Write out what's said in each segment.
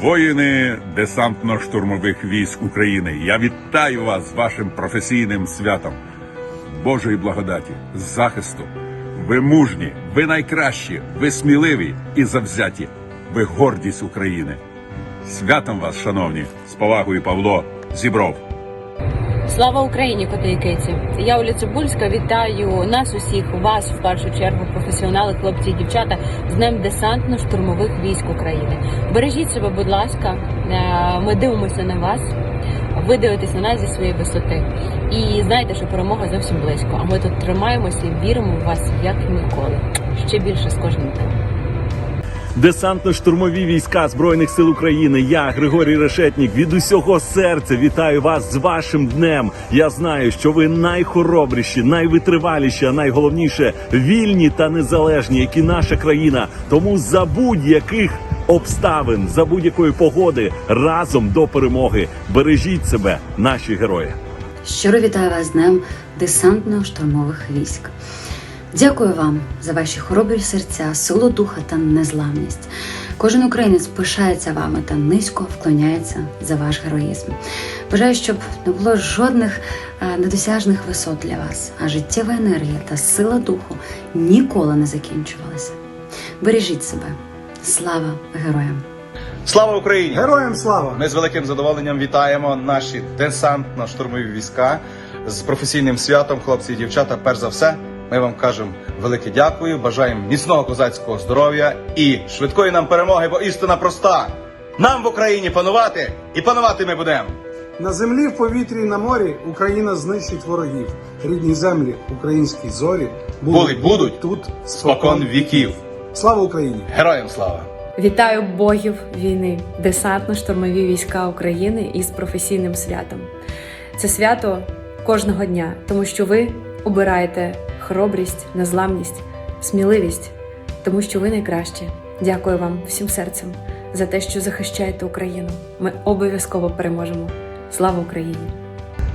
Воїни десантно-штурмових військ України, я вітаю вас з вашим професійним святом Божої благодаті, захисту. Ви мужні, ви найкращі, ви сміливі і завзяті. Ви гордість України. Святом вас, шановні, з повагою Павло Зібров. Слава Україні, коти і киці! Я Оля Цибульська. Вітаю нас усіх, вас в першу чергу, професіонали, хлопці і дівчата з Днем десантно-штурмових військ України. Бережіть себе, будь ласка. Е, Ми дивимося на вас. Ви дивитесь на нас зі своєї висоти. І знаєте, що перемога зовсім близько. А ми тут тримаємося і віримо в вас як ніколи. Ще більше з кожним днем. Десантно-штурмові війська Збройних сил України. Я Григорій Решетнік від усього серця вітаю вас з вашим днем. Я знаю, що ви найхоробріші, найвитриваліші, а найголовніше вільні та незалежні, як і наша країна. Тому за будь-яких обставин, за будь-якої погоди разом до перемоги бережіть себе, наші герої. Щиро вітаю вас з Днем десантно-штурмових військ. Дякую вам за ваші хоробрі серця, силу духа та незламність. Кожен українець пишається вами та низько вклоняється за ваш героїзм. Бажаю, щоб не було жодних е, недосяжних висот для вас, а життєва енергія та сила духу ніколи не закінчувалися. Бережіть себе. Слава героям! Слава Україні! Героям слава! Ми з великим задоволенням вітаємо наші десантно-штурмові війська з професійним святом, хлопці і дівчата. Перш за все, ми вам кажемо велике дякую. Бажаємо міцного козацького здоров'я і швидкої нам перемоги, бо істина проста. Нам в Україні панувати і панувати ми будемо. На землі, в повітрі і на морі Україна знищить ворогів. Рідні землі, українські зорі Були, будуть тут спокон віків. Слава Україні! Героям слава! Вітаю богів війни, десантно-штурмові війська України із професійним святом. Це свято кожного дня, тому що ви обираєте хоробрість, незламність, сміливість, тому що ви найкращі. Дякую вам всім серцем за те, що захищаєте Україну. Ми обов'язково переможемо. Слава Україні!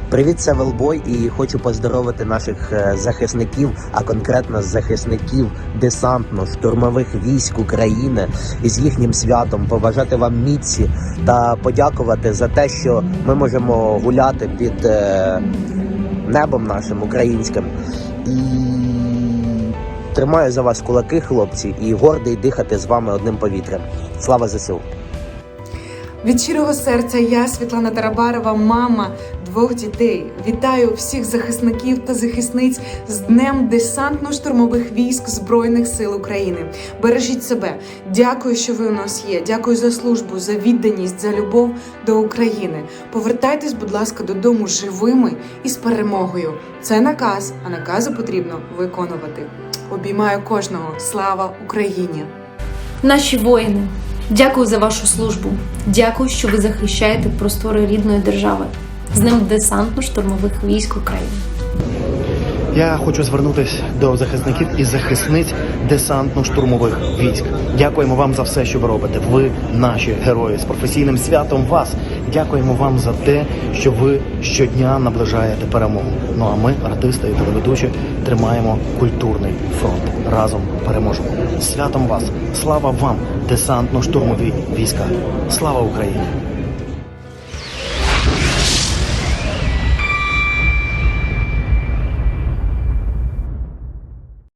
Привіт, це Велбой, і хочу поздоровити наших е, захисників, а конкретно захисників десантно-штурмових військ України із їхнім святом, побажати вам міці та подякувати за те, що ми можемо гуляти під е, небом нашим українським. І тримаю за вас кулаки, хлопці, і гордий дихати з вами одним повітрям. Слава ЗСУ! Від щирого серця я, Світлана Тарабарова, мама двох дітей. Вітаю всіх захисників та захисниць з Днем десантно-штурмових військ Збройних сил України. Бережіть себе. Дякую, що ви у нас є. Дякую за службу, за відданість, за любов до України. Повертайтесь, будь ласка, додому живими і з перемогою. Це наказ, а накази потрібно виконувати. Обіймаю кожного. Слава Україні! Наші воїни, дякую за вашу службу. Дякую, що ви захищаєте простори рідної держави. З ним десантно-штурмових військ України. Я хочу звернутися до захисників і захисниць десантно-штурмових військ. Дякуємо вам за все, що ви робите. Ви наші герої з професійним святом вас. Дякуємо вам за те, що ви щодня наближаєте перемогу. Ну а ми, артисти і телеведучі, тримаємо культурний фронт. Разом переможемо. Святом вас! Слава вам, десантно-штурмові війська! Слава Україні!